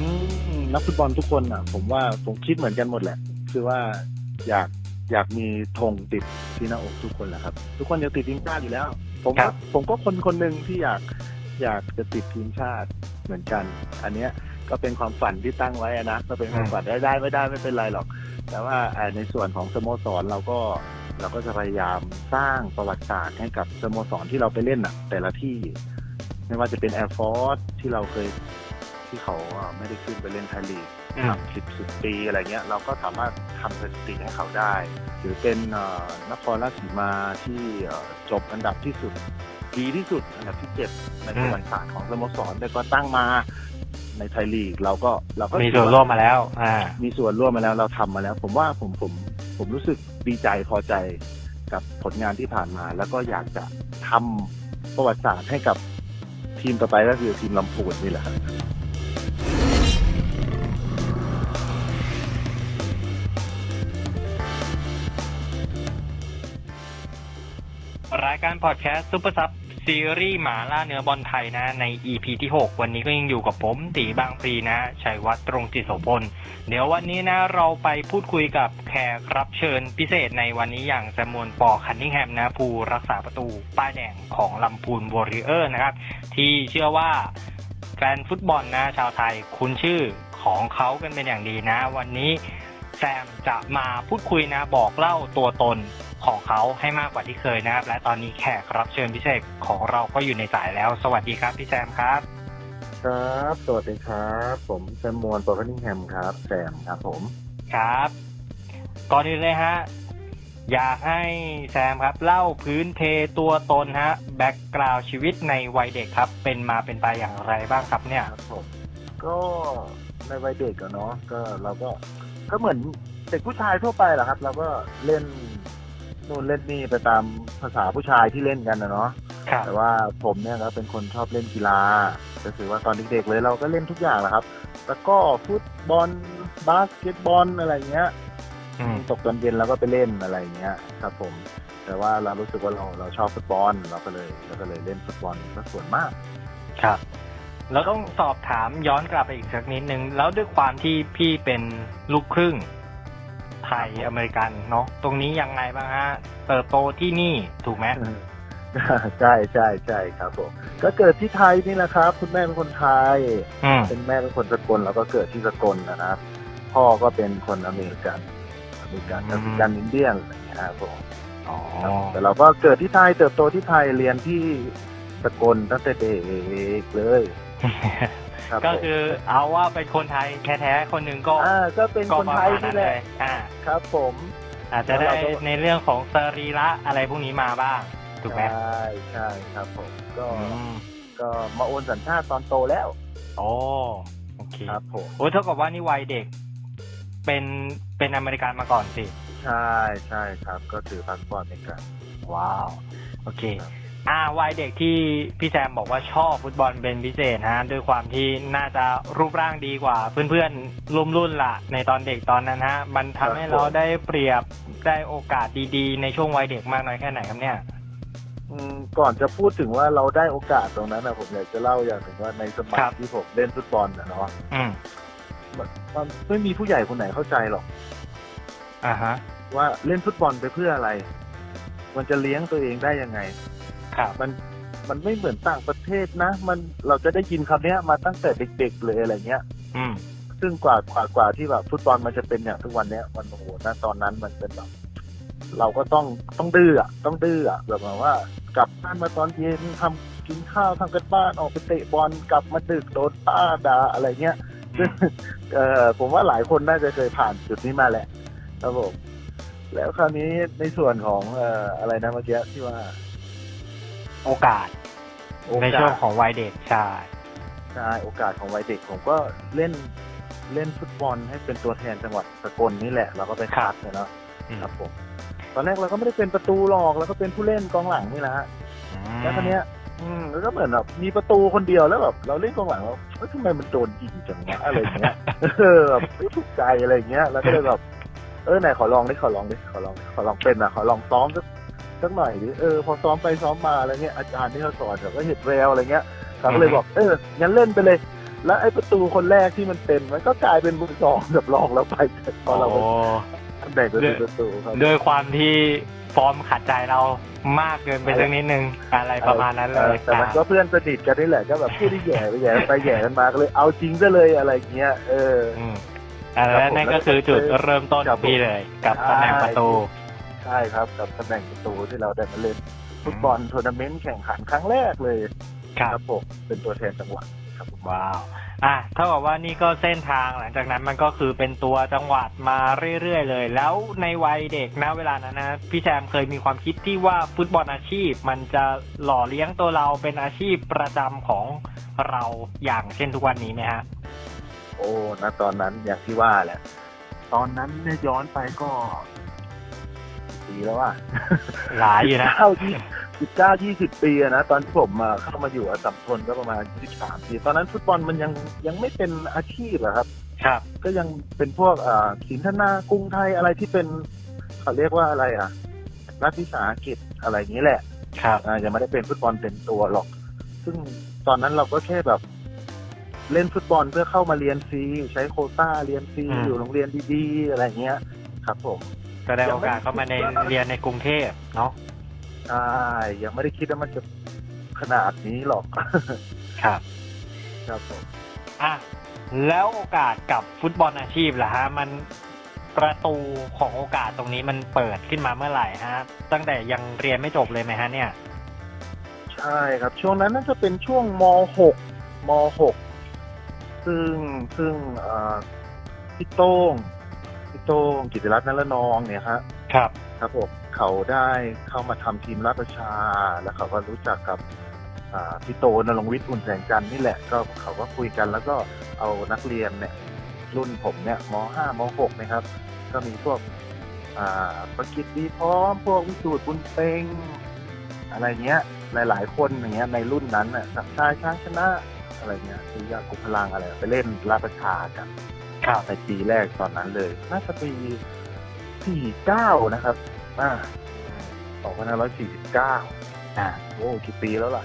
อืมนักฟุตบอลทุกคนอะ ผมว่าผมคิดเหมือนกันหมดแหละ คือว่าอยากอยากมีธงติดที่หน้าอกทุกคนแหละครับ ทุกคนอยากติดทีมชาติอยู่แล้ว ผมครัก็บผมก็คนคนหนึ่งที่อยากอยากจะติดทีมชาติเหมือนกัน อันเนี้ยก็เป็นความฝันที่ตั้งไว้อะนะก็เป็นความฝันได้ได้ไม่ได้ไม่เป็นไรหรอก แต่ว่าอ่าในส่วนของสโมสรเราก็เราก็จะพยายามสร้างประวัติศาสตร์ให้กับสโมสรที่เราไปเล่นอะ แต่ละที่ ไม่ว่าจะเป็นแอร์ฟอร์สที่เราเคย ที่เขาอ่าไม่ได้ขึ้นไปเล่นไทยลีกอืมสิบสิบปีอะไรเงี้ย เราก็สามารถทำสถิติให้เขาได้ หรือเป็นเอ่อนครราชสีมาที่เอ่อจบอันดับที่สุดดีที่สุดอันดับที่เจ็ดในประวัติศาสตร์ของสโมสรแต่ก็ตั้งมาในไทยลีกเราก็เราก็มีส่วนร่วมมาแล้ว อ่า มีส่วนร่วมมาแล้วเราทำมาแล้ว ผมว่าผมผมผมรู้สึกดีใจพอใจกับผลงานที่ผ่านมา แล้วก็อยากจะทำประวัติศาสตร์ให้กับทีมต่อไปก็คือทีมลำพูนนี่แหละครับ พอดแคสต์ซูเปอร์ซับซีรีส์หมาล่าเนื้อบอลไทยนะใน EP ที่ 6 วันนี้ก็ยังอยู่กับผมตีบางพลีนะชัยวัฒน์ตรงจิตโสพล เดี๋ยววันนี้นะเราไปพูดคุยกับแขกรับเชิญพิเศษในวันนี้อย่างแซมมวนปอคันนิงแฮมนะผู้รักษาประตูป้ายแดงของลำพูนวอริเออร์นะครับ ที่เชื่อว่าแฟนฟุตบอลนะชาวไทยคุ้นชื่อของเขากันเป็นอย่างดีนะ วันนี้ แซมจะมาพูดคุยนะบอกเล่าตัวตนของเขาให้มากกว่าที่เคยนะครับ และตอนนี้แขกรับเชิญพิเศษของเราก็อยู่ในสายแล้ว สวัสดีครับพี่แซมครับ ครับ สวัสดีครับ ผมแซมมวนปอร์คนิงแฮมครับแซมครับผมครับ ก่อนอื่นเลยฮะอยากให้แซมครับ เล่าพื้นเพตัวตนฮะแบ็กกราวชีวิตในวัยเด็กครับ เป็นมาเป็นไปอย่างไรบ้างครับเนี่ยครับผมก็ในวัยเด็กอะเนาะก็เราก็ ก็เหมือนเด็กผู้ชายทั่วไปแหละครับเราก็เล่นนู่นเล่นนี่ไปตามภาษาผู้ชายที่เล่นกันนะเนาะครับแต่ว่าผมเนี่ยก็เป็นคนชอบเล่นกีฬาก็คือว่าตอนเด็กๆเลยเราก็เล่นทุกอย่างแหละครับ แล้วก็ฟุตบอลบาสเกตบอลอะไรเงี้ยอืมตกตอนเย็นเราก็ไปเล่นอะไรเงี้ยครับ ผม แต่ว่าเรารู้สึกว่าเราเราชอบฟุตบอลเราก็เลยเราก็เลยเล่นฟุตบอลก็ส่วนมาก ครับ แล้วต้องสอบถามย้อนกลับไปอีกสักนิดนึง แล้วด้วยความที่พี่เป็นลูกครึ่งไทยอเมริกันเนาะตรงนี้ยังไงบ้างฮะเติบโตที่นี่ถูกไหมใช่ใช่ใช่ครับผมก็เกิดที่ไทยนี่แหละครับ คุณแม่เป็นคนไทยอืมเป็นแม่เป็นคนสกลแล้วก็เกิดที่สกลนะครับ พ่อก็เป็นคนอเมริกันอเมริกันอือมเมริกันอินเดียนอะไรอย่างเงี้ยครับผมอ๋อแต่เราก็เกิดที่ไทยเติบโตที่ไทยเรียนที่สกลตั้งแต่เด็กเลยครับ ก็ผมคือเอาว่าเป็นคนไทยแท้ๆคนหนึ่งก็อ่าก็เป็นก็คนประไทมายณนั้นี่นแหเลละยอ่าครับผม อาจจะได้แล้วเราก็ในเรื่องของสรีระอะไรพวกนี้มาบ้างถูกไหมใช่ใช่ครับผมก็อืมก็มาโอนสัญชาติตอนโตแล้วโอ้โอเคครับผมโอ้เท่ากับว่านี่วัยเด็ก เป็นเป็นอเมริกันมาก่อนสิ ใช่ใช่ครับ ก็ถือพาสปอร์ตอเมริกันว้าว โอเคครับ อ่าวัยเด็กที่พี่แซมบอกว่าชอบฟุตบอลเป็นพิเศษฮะด้วยความที่น่าจะรูปร่างดีกว่า เพื่อนๆรุ่มรุ่นละในตอนเด็กตอนนั้นฮะ มันทำให้เราได้เปรียบได้โอกาสดีๆ ในช่วงวัยเด็กมากน้อยแค่ไหนครับเนี่ย อืมก่อนจะพูดถึงว่าเราได้โอกาสตรงนั้นนะผมอยากจะเล่าอย่างหนึ่งว่าในสมัยครับ ที่ผมเล่นฟุตบอลนะเนาะอืมมันมันไม่มีผู้ใหญ่คนไหนเข้าใจหรอก อ่าฮะ ว่าเล่นฟุตบอลไปเพื่ออะไร มันจะเลี้ยงตัวเองได้ยังไง ครับมันมันไม่เหมือนต่างประเทศนะ มันเราจะได้ยินคำเนี้ยมาตั้งแต่เด็กๆเลยอะไรเงี้ย อืม ซึ่งกว่ากว่ากว่าที่แบบฟุตบอลมันจะเป็นอย่างทุกวันเนี้ยมันโอ้โหณตอนนั้นมันเป็นแบบเราก็ต้องต้องดื้ออะต้องดื้ออะแบบว่ากลับบ้านมาตอนเย็นทำกินข้าวทำกันบ้านออกไปเตะบอลกลับมาดึกโดนป้าด่าอะไรเงี้ยซึ่งเออผมว่าหลายคนน่าจะเคยผ่านจุดนี้มาแหละครับผมแล้วคราวนี้ในส่วนของเอ่ออะไรนะเมื่อกี้ที่ว่า โอกาส โอกาสในช่วงของวัยเด็กใช่ใช่โอกาสของวัยเด็กผมก็เล่นเล่นฟุตบอลให้เป็นตัวแทนจังหวัดสกลนี่แหละ เราก็ไปคัดเลยเนาะอืมครับผม ตอนแรกเราก็ไม่ได้เป็นประตูหรอกเราก็เป็นผู้เล่นกองหลังนี่แหละฮะ แล้วคราวเนี้ย อืมแล้วก็เหมือนแบบมีประตูคนเดียวแล้วแบบเราเล่นกองหลังเราเอ้ยทำไมมันโดนยิงจังวะอะไรอย่างเงี้ย เออแบบไม่ถูกใจอะไรอย่างเงี้ย แล้วก็เลยแบบ เออไหนขอลองดิขอลองดิขอลองดิขอลองเป็นอะขอลองซ้อมสัก สักหน่อยดิเออพอซ้อมไปซ้อมมาอะไรเงี้ยอาจารย์ที่เขาสอนเขาก็เห็นแววอะไรเงี้ยเขาก็เลยบอกเอองั้นเล่นไปเลย แล้วไอ้ประตูคนแรกที่มันเป็นมันก็กลายเป็นมือสองแบบรองแล้วไปพอเราไปโอ้ตำแหน่งประตูประตูครับด้วยความที่ฟอร์มขัดใจเรามากเกินไปสักนิดนึงอะไรประมาณนั้นเลออยแต่มันก็เพื่อนสนิทกันนี่แหละก็แบบพูดที่แย่ไปแย่ไปแย่กันมาก็เลยเอาจริงซะเลยอะไรเงี้ยเอออืมอันนั้นนั่นก็คือจุดเริ่มต้นครับผมพี่เลย กับตำแหน่งประตู ใช่ครับกับตำแหน่งประตูที่เราได้มาเล่นฟุตบอลทัวร์นาเมนต์แข่งขันครั้งแรกเลยครับผมเป็นตัวแทนจังหวัดครับผมว้าวอะเท่ากับว่านี่ก็เส้นทางหลังจากนั้นมันก็คือเป็นตัวจังหวัดมาเรื่อยๆเลย แล้วในวัยเด็กนะเวลานั้นนะพี่แซมเคยมีความคิดที่ว่าฟุตบอลอาชีพ มันจะหล่อเลี้ยงตัวเราเป็นอาชีพประจำของเราอย่างเช่นทุกวันนี้ไหมฮะโอ้นะตอนนั้นอย่างที่ว่าแหละ ตอนนั้นเนี่ยย้อนไปก็ ปีแล้วว่าหลายอยู่นะเก้ายี่สิบเก้ายี่สิบปีอะนะตอนที่ผมมาเข้ามาอยู่อสสัมพลก็ประมาณยี่สิบสามปีตอนนั้นฟุตบอลมันยังยังไม่เป็นอาชีพอะครับ ครับ ก็ยังเป็นพวกอ่าสินธนากรุงไทยอะไรที่เป็นเขาเรียกว่าอะไรอะรัฐวิสาหกิจอะไรอย่างนี้แหละ ครับอ่ายังไม่ได้เป็นฟุตบอลเต็มตัวหรอก ซึ่งตอนนั้นเราก็แค่แบบ เล่นฟุตบอลเพื่อเข้ามาเรียนฟรีใช้โควต้าเรียนฟรีอืมอยู่โรงเรียนดีๆอะไรเงี้ย ครับผม ก็ได้โอกาสเข้ามาในเรียนในกรุงเทพเนาะใช่ยังไม่ได้คิดว่ามันจะขนาดนี้หรอก ครับ ครับผมอะแล้วโอกาสกับฟุตบอลอาชีพล่ะฮะ มันประตูของโอกาสตรงนี้มันเปิดขึ้นมาเมื่อไหร่ฮะ ตั้งแต่ยังเรียนไม่จบเลยไหมฮะเนี่ย ใช่ครับ ช่วงนั้นน่าจะเป็นช่วงม .6 ม .6 ซึ่งซึ่งเอ่อพี่โต้งพี่ โต้งกิติรัตน์นรนองเนี่ยฮะครับ ครับผมเขาได้เข้ามาทำทีมราชประชา แล้วเขาก็รู้จักกับอ่าพี่โตนรงค์วิทย์อุ่นแสงจันทร์นี่แหละก็เขาก็คุยกันแล้วก็เอานักเรียนเนี่ยรุ่นผมเนี่ยม .5 ม .6 นะครับ ก็มีพวกอ่าประกิตดีพร้อม พวกวิสูตรบุญเปงอะไรเงี้ย หลาย ๆ คนอย่างเงี้ยในรุ่นนั้นน่ะสักชายช้างชนะอะไรเงี้ยคือยากุพลังอะไร ไปเล่นราชประชากันครับ ในปีแรกตอนนั้นเลยน่าจะปีสี่เก้านะครับ อ่าสองพันห้าร้อยสี่สิบเก้าอ่าโอ้กี่ปีแล้วล่ะ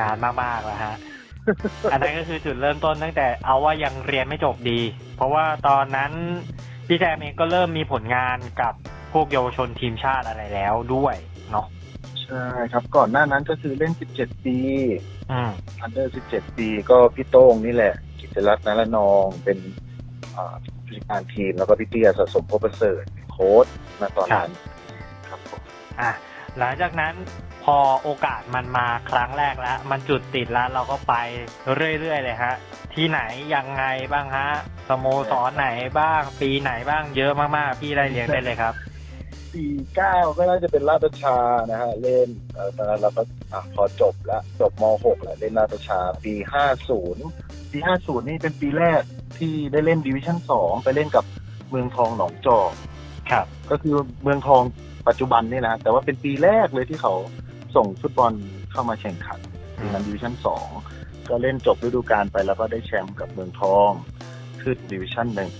นานมากๆแล้วฮะ อันนั้นก็คือจุดเริ่มต้นตั้งแต่เอาว่ายังเรียนไม่จบดี เพราะว่าตอนนั้นพี่แจมเองก็เริ่มมีผลงานกับพวกเยาวชนทีมชาติอะไรแล้วด้วยเนาะใช่ครับ ก่อนหน้านั้นก็คือเล่นสิบเจ็ดปีอืมอันเดอร์สิบเจ็ดปีก็พี่โต้งนี่แหละ กิจรัตน์นรนองเป็น อ่าผู้จัดการทีมแล้วก็พี่เตี้ยสะสมพบประเสริฐโค้ชณตอนนั้นครับผมอะหลังจากนั้นพอโอกาสมันมาครั้งแรกแล้ว มันจุดติดแล้วเราก็ไปเรื่อยๆเลยฮะ ที่ไหนยังไงบ้างฮะสโมสรไหนบ้าง ปีไหนบ้างเยอะมากๆ พี่ได้เรียงได้เลยครับสี่เก้าก็น่าจะเป็นราชประชานะฮะเล่นเอ่อตอนนั้นเราก็อะพอจบแล้วจบมหกแล้วเล่นราชประชาปีห้าศูนย์ปีห้าศูนย์นี่เป็นปีแรก ที่ได้เล่นดิวิชั่นสองไปเล่นกับเมืองทองหนองจอกครับ ก็คือเมืองทองปัจจุบันนี่นะ แต่ว่าเป็นปีแรกเลยที่เขาส่งฟุตบอลเข้ามาแข่งขันในนั้นดิวิชั่นสองก็เล่นจบฤดูกาลไปแล้วก็ได้แชมป์กับเมืองทองขึ้นดิวิชั่นหนึ่ง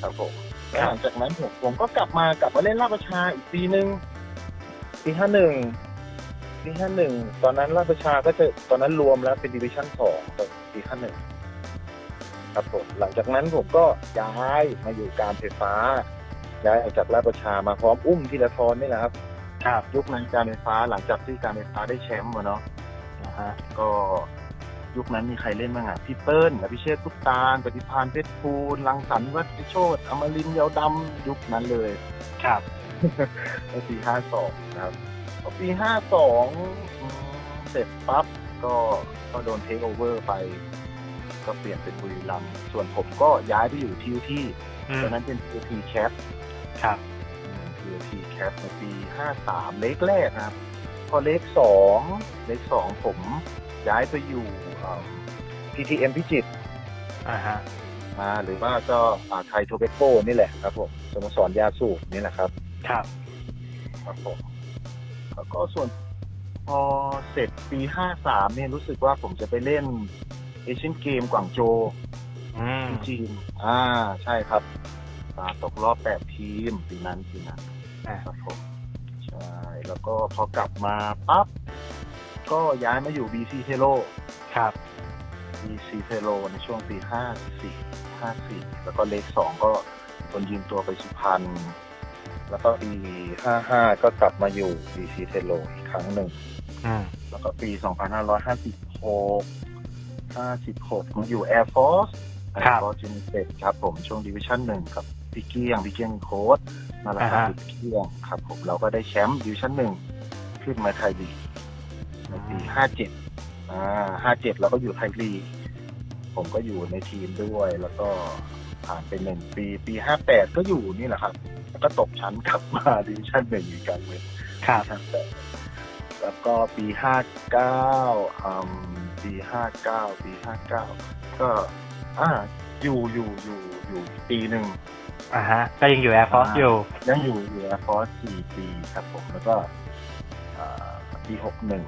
ครับผมแล้วหลังจากนั้นผมผมก็กลับมากลับมาเล่นราชประชาอีกปีหนึ่งปีห้าหนึ่งปีห้าหนึ่งตอนนั้นราชประชาก็จะตอนนั้นรวมแล้วเป็นดิวิชั่นสองตอนปีห้าหนึ่ง ครับผมหลังจากนั้นผมก็ย้ายมาอยู่การไฟฟ้าย้ายออกจากราชประชามาพร้อมอุ้มธีรทรนี่แหละครับครับยุคนั้นการไฟฟ้าหลังจากที่การไฟฟ้าได้แชมป์อะเนาะนะฮะก็ยุคนั้นมีใครเล่นบ้างอะพี่เปิ้ลอภิเชษฐ์พุตานปฏิพานเพชรภูลลังสรรค์วัชโชตอมรินทร์เยาวดำยุคนั้นเลย ครับในปีห้าสองนะครับพอปีห้าสองเสร็จปั๊บก็ก็โดนเทคโอเวอร์ไป ก็เปลี่ยนเป็นบุรีรัมย์ส่วนผมก็ย้ายไปอยู่ที่ที่อืตมอนนั้นเป็นทีแคปครับคือทีแคปในปี 53 เลขแรกนะครับ พอเลขสองเลขสองผมย้ายไปอยู่เอ่อ PTM พิจิตรอ่าฮะมาหรือว่าก็อ่าไทยโทเบโก้นี่แหละครับผมสโมสรยาสูบนี่แหละครับ ครับครับผมแล้วก็ส่วนพอเสร็จปี 53 เนี่ยรู้สึกว่าผมจะไปเล่น เอเชียนเกมกวางโจวอืมที่จีนอ่าใช่ครับอ่าตกรอบ8ทีมปีนั้นปีนั้นอ่าครับผมใช่แล้วก็พอกลับมาปั๊บก็ย้ายมาอยู่ BC เทโลครับ BC เทโลในช่วงปีห้าสี่ห้าสี่แล้วก็เลขสองก็โดนยืมตัวไปสุพรรณแล้วก็ปีห้าห้าก็กลับมาอยู่ BC เทโลอีกครั้งหนึ่ง อืม แล้วก็ปี 2556 56มาอยู่ Air Force ครับ Air Force United ครับผมช่วงดิวิชั่นหนึ่งกับพี่เกี้ยงพี่เกี้ยงโค้ดมาละครับพี่เกี้ยงครับผมเราก็ได้แชมป์ดิวิชั่นหนึ่งขึ้นมาไทยลีกในปี57อ่า57แล้วก็อยู่ไทยลีกผมก็อยู่ในทีมด้วยแล้วก็ผ่านไปหนึ่งปีปี58ก็อยู่นี่แหละครับ แล้วก็ตกชั้นกลับมาดิวิชั่นหนึ่งอีกครั้งหนึ่ง ครับครับแล้วก็ปีห้าเก้าอืม ปีห้าเก้าปีห้าเก้าก็อ่าอยู่อยู่อยู่อยู่ปีหนึ่งอ่าฮะ ก็ยังอยู่แอร์ฟอร์สอ่าอยู่ยังอยู่อยู่แอร์ฟอร์สสี่ปีครับผมแล้วก็อ่าปีหกหนึ่ง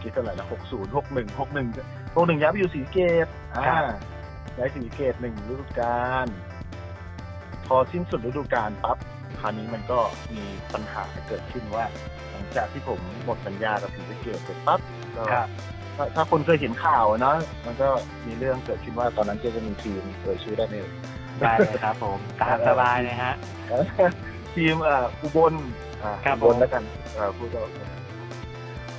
คิดเท่าไหร่ละหกศูนย์หกหนึ่งหกหนึ่งหกหนึ่งย้ายไปอยู่สีเกตอ่าครับย้ายสีเกตหนึ่งฤดูกาลพอสิ้นสุดฤดูกาลปั๊บ คราวนี้มันก็มีปัญหาเกิดขึ้นว่า หลังจากที่ผมหมดสัญญากับสีสะเกตเสร็จปั๊บก็ครับ ถ้าถ้าคนเคยเห็นข่าวอะเนาะมันก็มีเรื่องเกิดขึ้นว่าตอนนั้นเจจะมีทีมเอ่ยชื่อได้ไหมเอ่ย ได้เลยครับผม ตามสบายเลยฮะ ทีมเอ่ออุบลอ่าครับอุบลผม แล้วกันเอ่อพูดก็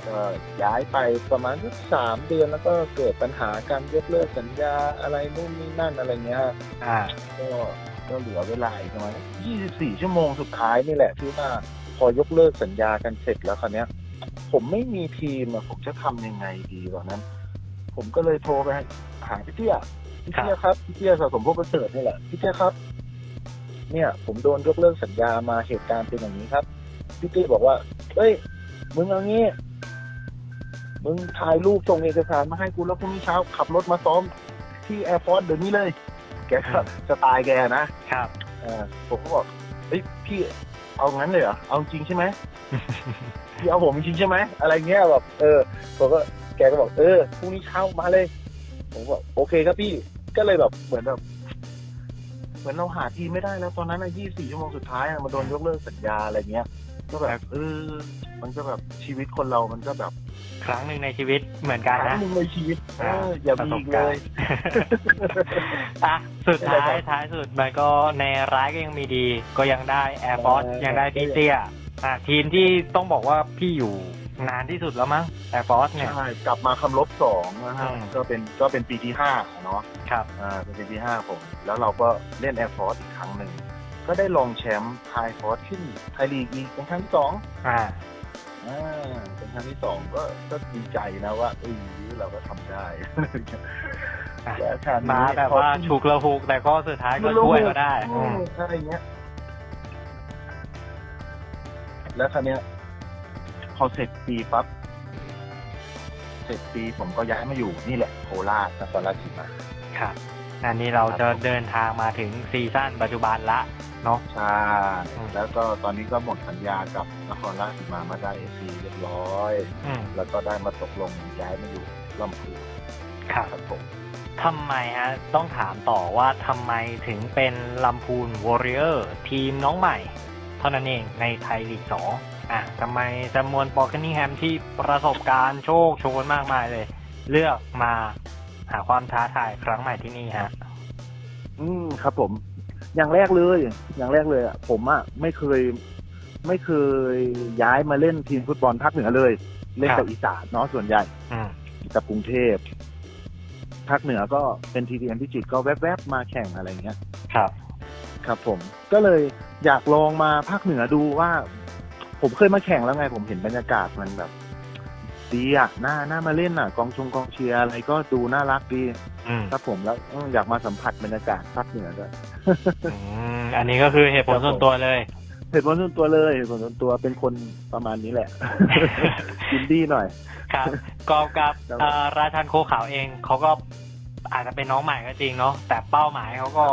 ก็ย้ายไปประมาณสักสามเดือนแล้วก็เกิดปัญหาการยกเลิกสัญญาอะไรนู่นนี่นั่นอะไรเงี้ย อ่า ก็ ก็เหลือเวลาอีกประมาณ24 ชั่วโมงสุดท้ายนี่แหละที่ว่าพอยกเลิกสัญญากันเสร็จแล้วคราวเนี้ย ผมไม่มีทีมอะผมจะทำยังไงดีตอนนั้น ผมก็เลยโทรไปหาพี่เตี้ยพี่เตี้ยครับพี่เตี้ยสะสมพวกประเสริฐนี่แหละพี่เตี้ยครับ เนี่ย ผมโดนยกเลิกสัญญามาเหตุการณ์เป็นอย่างนี้ครับพี่เตี้ยบอกว่าเอ้ยมึงเอางี้มึงถ่ายรูปส่งเอกสารมาให้กูแล้วพรุ่งนี้เช้าขับรถมาซ้อมที่แอร์พอร์ตเดี๋ยวนี้เลย แกก็สไตล์แกนะครับเออผมก็บอกเฮ้ยพี่เอางั้นเลยเหรอเอาจริงใช่ไหม พี่เอาผมจริงใช่ไหมอะไรเงี้ยแบบเออผมก็แกก็บอกเออพรุ่งนี้เช้ามาเลย ผมก็บอกโอเคครับพี่ก็เลยแบบเหมือนแบบเหมือนเราหาทีมไม่ได้แล้วตอนนั้นอะ24 ชั่วโมงสุดท้ายอะมาโดนยกเลิกสัญญาอะไรเงี้ย ก็แบบเออมันก็แบบชีวิตคนเรามันก็แบบครั้งหนึ่งในชีวิตเหมือนคกันรั้งนะหนึ่งในชีวิตเอออย่ามีอีกเลย อะสุดท้ายไม่เป็นไรครับท้ายสุดมันก็ในร้ายก็ยังมีดี ก็ยังได้แอร์ฟอร์สเออ ยังได้พี่เตี้ยอะทีมที่ต้องบอกว่าพี่อยู่นานที่สุดแล้วมั้งแอร์ฟอร์สเนี่ย ใช่กลับมาคำลบสองนะฮะอืม ก็เป็นก็เป็นปีที่ห้าเนาะครับ อ่าเป็นปีที่ห้าผม แล้วเราก็เล่นแอร์ฟอร์สอีกครั้งหนึ่ง ก็ได้ลองแชมป์ไทยฟอร์สขึ้นไทยลีกอีกเป็นครั้งที่สองอ่าอ่าเป็นครั้งที่สองก็ก็ดีใจนะว่าเออเราก็ทำได้อะแล้วคราวนี้มาแบบว่าพอฉุกละหุกแต่ก็สุดท้ายก็ช่วยก็ได้อืมใช่เงี้ย แล้วคราวเนี้ยพอเสร็จปีปั๊บเสร็จปีผมก็ย้ายมาอยู่นี่แหละโคราชนครราชสีมา ครับอันนี้เราจะเดินทางมาถึงซีซั่นปัจจุบันละ เนาะใช่อืมแล้วก็ตอนนี้ก็หมดสัญญากับนครราชสีมามาได้เอซีเรียบร้อย อืมแล้วก็ได้มาตกลงย้ายมาอยู่ลำพูนครับครับผมทำไมฮะ ต้องถามต่อว่าทำไมถึงเป็นลำพูนวอริเออร์ทีมน้องใหม่ เท่านั้นเองในไทยลีกสองอะทำไมจำมวนปอร์คนิงแฮมที่ประสบการณ์โชคโชนมากมายเลย เลือกมาหาความท้าทายครั้งใหม่ที่นี่ฮะ อืมครับผม อย่างแรกเลย อย่างแรกเลยอะผมอะไม่เคย ไม่เคยย้ายมาเล่นทีมฟุตบอลภาคเหนือเลย เล่นครัแต่บอีสานเนาะส่วนใหญ่อืมกับกรุงเทพภาคเหนือก็เป็นทีดีเอ็มพิจิตรก็แวบๆมาแข่งอะไรเงี้ย ครับ ครับผมก็เลยอยากลองมาภาคเหนือดูว่า ผมเคยมาแข่งแล้วไง ผมเห็นบรรยากาศมันแบบ ดีอะน่าน่ามาเล่นอะ กองชงกองเชียร์อะไรก็ดูน่ารักดีอืมครับผมแล้วเอออยากมาสัมผัสบรรยากาศภาคเหนือด้วย อืมอันนี้ก็คือเหตุผลส่วนตัวเลย เหตุผลส่วนตัวเลยเหตุผลส่วนตัวเป็นคนประมาณนี้แหละ อินดี้หน่อย ครับกอบกับครับเอ่อราชันโคขาวเองเขาก็อาจจะเป็นน้องใหม่ก็จริงเนาะแต่เป้าหมายเขาก็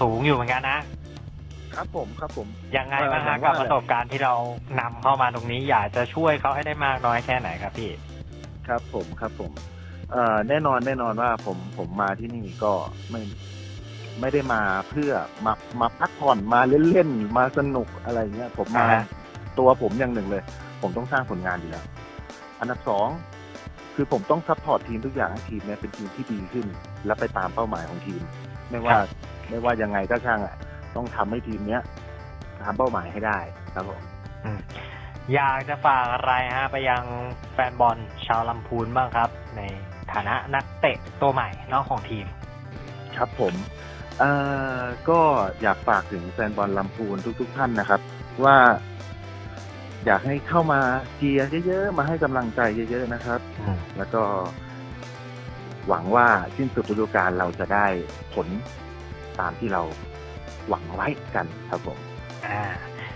สูงอยู่เหมือนกันนะ ครับผมครับผม ยังไงบ้างเออฮะผมกับว่าประสบการณ์ที่เรานำเข้ามาตรงนี้ อยากจะช่วยเขาให้ได้มากน้อยแค่ไหนครับพี่ ครับผมครับผมเอ่อแน่นอนแน่นอนว่าผมผมมาที่นี่ก็ไม่ไม่ได้มาเพื่อมามาพักผ่อนมาเล่นๆมาสนุกอะไรเงี้ยผมมาอ่าฮะ ตัวผมอย่างหนึ่งเลย ผมต้องสร้างผลงานอยู่แล้วอันดับสองคือผมต้องซัพพอร์ตทีมทุกอย่างให้ทีมเนี่ยเป็นทีมที่ดีขึ้น และไปตามเป้าหมายของทีม ไม่ว่าครับไม่ว่ายังไงก็ช่างอะ ต้องทำให้ทีมเนี้ยตามเป้าหมายให้ได้ครับผมอืมอยากจะฝากอะไรฮะ ไปยังแฟนบอลชาวลำพูนบ้างครับ ในฐานะนักเตะตัวใหม่นอกของทีม ครับผมเอ่อก็อยากฝากถึงแฟนบอลลำพูนทุก ๆ ท่านนะครับ ว่า อยากให้เข้ามาเชียร์เยอะๆ มาให้กำลังใจเยอะๆนะครับอืมแล้วก็ หวังว่าสิ้นสุดฤดูกาลเราจะได้ผลตามที่เรา หวังไว้กันครับผมอ่า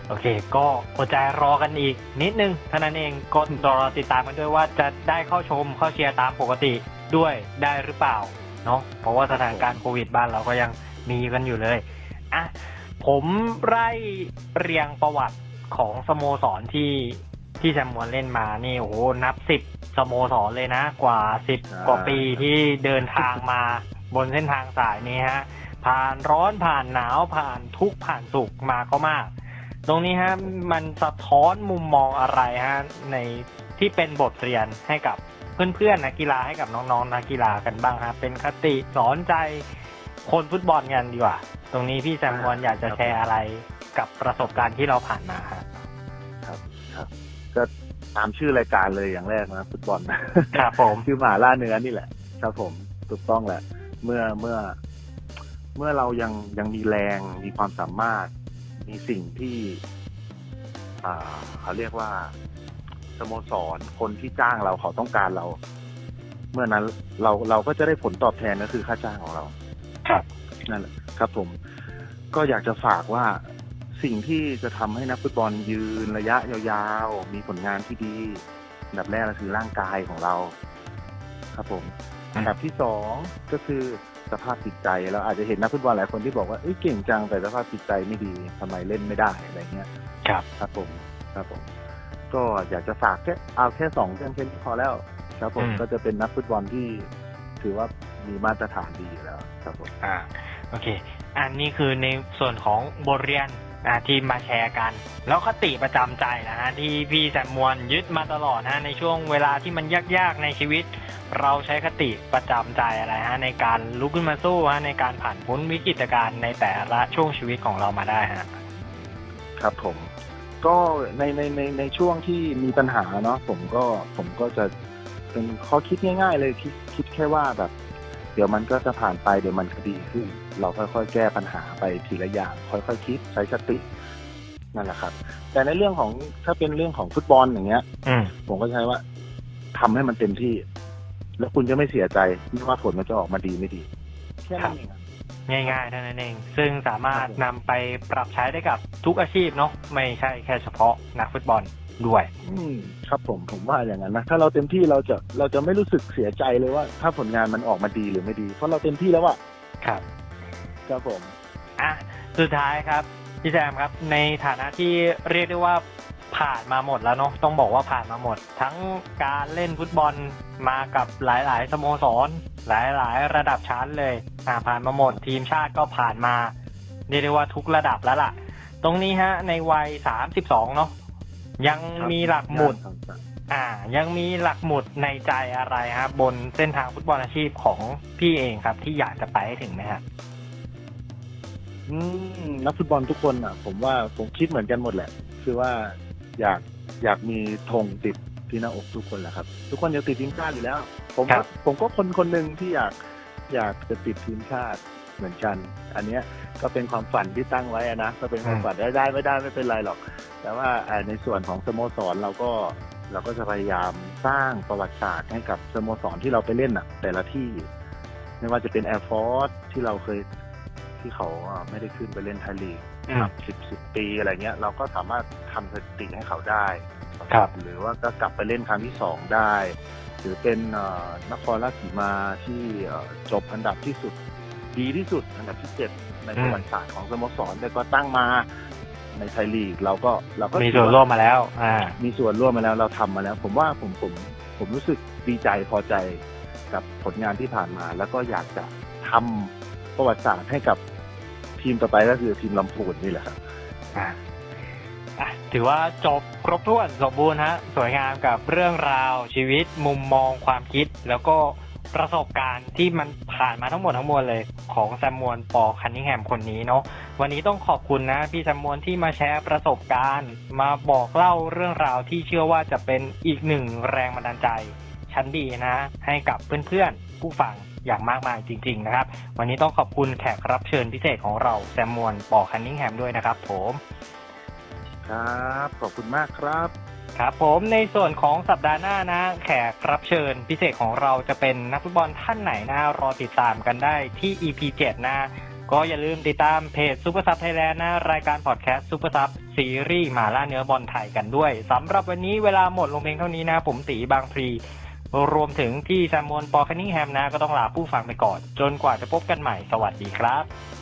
โอเค ก็อดใจรอกันอีกนิดนึงเท่านั้นเองก็รอติดตามกันด้วยว่าจะได้เข้าชมเข้าเชียร์ตามปกติด้วยได้หรือเปล่าเนาะเพราะว่าสถานการณ์โควิดบ้านเราก็ยังมีกันอยู่เลยอะผมไล่เรียงประวัติของสโมสรที่ที่แซมมวนเล่นมานี่โอ้โหนับสิบสโมสรเลยนะ กว่าสิบกว่าปีที่เดินทางมาบนเส้นทางสายนี้ฮะ ผ่านร้อนผ่านหนาวผ่านทุกข์ผ่านสุขมาก็มาก ตรงนี้ฮะมันสะท้อนมุมมองอะไรฮะในที่เป็นบทเรียนให้กับเพื่อนๆนักกีฬาให้กับน้องๆนักกีฬากันบ้างฮะเป็นคติสอนใจคนฟุตบอลกันดีกว่า ตรงนี้พี่แซมวอนอยากจะแชร์อะไรกับประสบการณ์ที่เราผ่านมาฮะครับครับก็ตามชื่อรายการเลยอย่างแรกนะฟุตบอลครับผมชื่อหมาล่าเนื้อนี่แหละ ครับผมถูกต้องแหละ เมื่อเมื่อ เมื่อเรายังยังมีแรงมีความสามารถ มีสิ่งที่อ่าเขาเรียกว่าสโมสรคนที่จ้างเราเขาต้องการเรา เมื่อนั้นเราเราก็จะได้ผลตอบแทนก็คือค่าจ้างของเรา ครับนั่นแหละครับผม ก็อยากจะฝากว่าสิ่งที่จะทำให้นักฟุตบอลยืนระยะยาวๆ มีผลงานที่ดีอันดับแรกก็คือร่างกายของเรา ครับผม อันดับที่สองก็คือสภาพจิตใจเราอาจจะเห็นนักฟุตบอลหลายคนที่บอกว่าเอ้ยเก่งจังแต่สภาพจิตใจไม่ดีทำไมเล่นไม่ได้อะไรเงี้ยครับครับผมครับผมก็อยากจะฝากแค่เอาแค่สองเรื่องแค่นี้พอแล้ว ครับผมอืมก็จะเป็นนักฟุตบอลที่ถือว่ามีมาตรฐานดีอยู่แล้วครับผมอ่าโอเค อันนี้คือในส่วนของบทเรียน อ่าที่มาแชร์กัน แล้วคติประจำใจนะฮะที่พี่แซมมวนยึดมาตลอดนะฮะในช่วงเวลาที่มันยากๆในชีวิต เราใช้คติประจำใจอะไรฮะในการลุกขึ้นมาสู้ฮะในการผ่านพ้นวิกฤตการณ์ในแต่ละช่วงชีวิตของเรามาได้ฮะครับผมก็ในในในในช่วงที่มีปัญหาเนาะผมก็ผมก็จะเป็นข้อคิดง่าย ๆ เลยคิดคิดแค่ว่าแบบ เดี๋ยวมันก็จะผ่านไปเดี๋ยวมันก็ดีขึ้น เราค่อยๆ แก้ปัญหาไปทีละอย่าง ค่อยๆคิดใช้สตินั่นแหละครับ แต่ในเรื่องของถ้าเป็นเรื่องของฟุตบอลอย่างเงี้ยอืมผมก็ใช้ว่าทำให้มันเต็มที่ แล้วคุณจะไม่เสียใจไม่ว่าผลมันจะออกมาดีไม่ดีแค่นั้นเองอะง่ายๆเท่านั้นเอง ซึ่งสามารถครับผมนำไปปรับใช้ได้กับทุกอาชีพเนาะไม่ใช่แค่เฉพาะนักฟุตบอล ด้วย อืมครับผมผมว่าอย่างนั้นนะถ้าเราเต็มที่เราจะเราจะไม่รู้สึกเสียใจเลยว่า ถ้าผลงานมันออกมาดีหรือไม่ดี เพราะเราเต็มที่แล้วอะครับ ครับผม อะสุดท้ายครับพี่แซมครับ ในฐานะที่เรียกได้ว่าผ่านมาหมดแล้วเนาะต้องบอกว่าผ่านมาหมด ทั้งการเล่นฟุตบอลมากับหลาย ๆ สโมสร หลาย ๆ ระดับชั้นเลยอ่าผ่านมาหมด ทีมชาติก็ผ่านมาเรียกได้ว่าทุกระดับแล้วล่ะ ตรงนี้ฮะ ในวัยสามสิบสองเนาะ ยังมีหลักหมุด อ่า ยังมีหลักหมุดในใจอะไรฮะบนเส้นทางฟุตบอลอาชีพของพี่เองครับ ที่อยากจะไปให้ถึงไหมฮะอืมนักฟุตบอลทุกคนอะ ผมว่าผมคิดเหมือนกันหมดแหละ คือว่าอยากอยากมีธงติดที่หน้าอกทุกคนแหละครับ ทุกคนอยากติดทีมชาติอยู่แล้ว ผมครัก็บผมก็คนคนหนึ่งที่อยากอยากจะติดทีมชาติ เหมือนกัน อันเนี้ยก็เป็นความฝันที่ตั้งไว้อะนะก็เป็นความฝันได้ได้ไม่ได้ไม่เป็นไรหรอก แต่ว่าอ่าในส่วนของสโมสรเราก็เราก็จะพยายามสร้างประวัติศาสตร์ให้กับสโมสรที่เราไปเล่นอะ แต่ละที่ ไม่ว่าจะเป็นแอร์ฟอร์สที่เราเคยที่เขาอ่าไม่ได้ขึ้นไปเล่นไทยลีกอืมสิบสิบปีอะไรเงี้ย เราก็สามารถทำสถิติให้เขาได้ครับหรือว่าก็กลับไปเล่นครั้งที่สองได้ หรือเป็นเอ่อนครราชสีมาที่เอ่อจบอันดับที่สุด ดีที่สุดอันดับที่เจ็ดในประวัติศาสตร์ของสโมสรแต่ก็ตั้งมาในไทยลีกเราก็เราก็มีส่วนร่วมมาแล้ว อ่า มีส่วนร่วมมาแล้วเราทำมาแล้ว ผมว่าผมผมผมรู้สึกดีใจพอใจกับผลงานที่ผ่านมา แล้วก็อยากจะทำประวัติศาสตร์ให้กับทีมต่อไปก็คือทีมลำพูนนี่แหละครับอ่าอะถือว่าจบครบถ้วนสมบูรณ์ฮะ สวยงามกับเรื่องราวชีวิตมุมมองความคิดแล้วก็ ประสบการณ์ที่มันผ่านมาทั้งหมดทั้งมวลเลยของแซมมวนปอคันนิงแฮมคนนี้เนาะวันนี้ต้องขอบคุณนะพี่แซมมวนที่มาแชร์ประสบการณ์ มาบอกเล่าเรื่องราวที่เชื่อว่าจะเป็นอีกหนึ่งแรงบันดาลใจ ชั้นดีนะ ให้กับเพื่อนๆผู้ฟังอย่างมากมายจริง ๆ นะครับ วันนี้ต้องขอบคุณแขกรับเชิญพิเศษของเราแซมมวนปอคันนิงแฮมด้วยนะครับผม ครับ ขอบคุณมากครับ ครับผมในส่วนของสัปดาห์หน้านะ แขกรับเชิญพิเศษของเราจะเป็นนักฟุตบอลท่านไหนนะ รอติดตามกันได้ที่ EP 7 นะ ก็อย่าลืมติดตามเพจซูเปอร์ซับไทยแลนด์นะ รายการพอดแคสต์ซูเปอร์ซับซีรีส์หมาล่าเนื้อบอลไทยกันด้วยสำหรับวันนี้เวลาหมดลงเพียงเท่านี้นะ ผมตีบางพลีรวมถึงพี่แซมมอนปอคันนิงแฮมนะ ก็ต้องลาผู้ฟังไปก่อน จนกว่าจะพบกันใหม่สวัสดีครับ